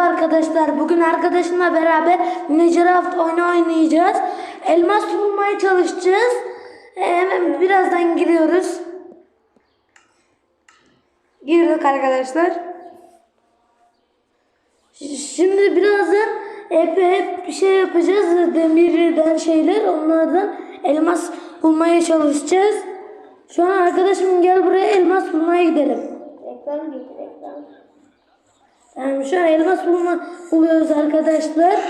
Arkadaşlar bugün arkadaşımla beraber Minecraft oyunu oynayacağız. Elmas bulmaya çalışacağız. Ee, Hemen birazdan giriyoruz. Girdik arkadaşlar. Şimdi birazdan hep, hep bir şey yapacağız. Demirden şeyler onlardan elmas bulmaya çalışacağız. Şu an arkadaşım gel buraya elmas bulmaya gidelim. Reklam getir reklam. Yani şu an elmas bulma buluyoruz arkadaşlar.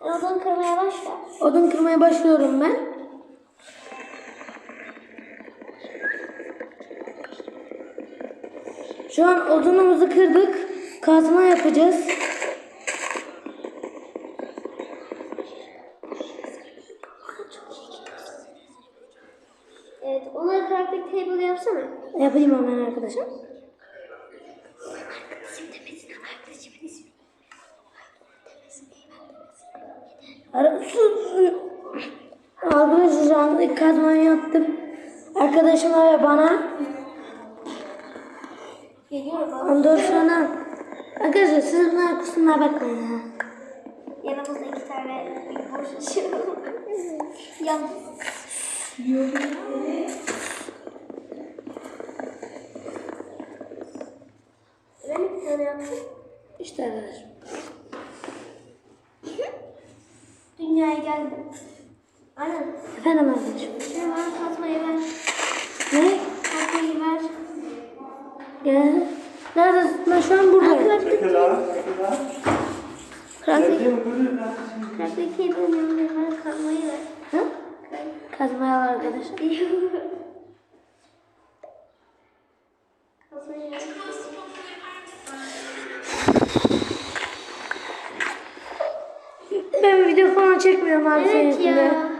Odun kırmaya başla. Odun kırmaya başlıyorum ben. Şu an odunumuzu kırdık. Kazma yapacağız. Evet, ona crafting table yapsana. Yapayım hemen arkadaşım. Ara, su, su. Arkadaşlar şu anda ilk kazmayı yaptım. Arkadaşıma ve bana. Ondan sonra arkadaşlar siz bunlar kusuruna bakmayın ha. Yanımızda iki tane boş. Yalnız. Ben bir tane yaptım. İşte arkadaşım. Dünyaya geldim. Aynen. Efendim arkadaşım. Şöyle bana kazmayı ver. Ne? Kazmayı ver. Gel. Neredesin? Ben şu an buradayım. Table'ın yanına bana kazmayı ver. Hı? Kazmaya al arkadaşım. Kazmayı ver. Ben video falan çekmiyorum abi Evet ya.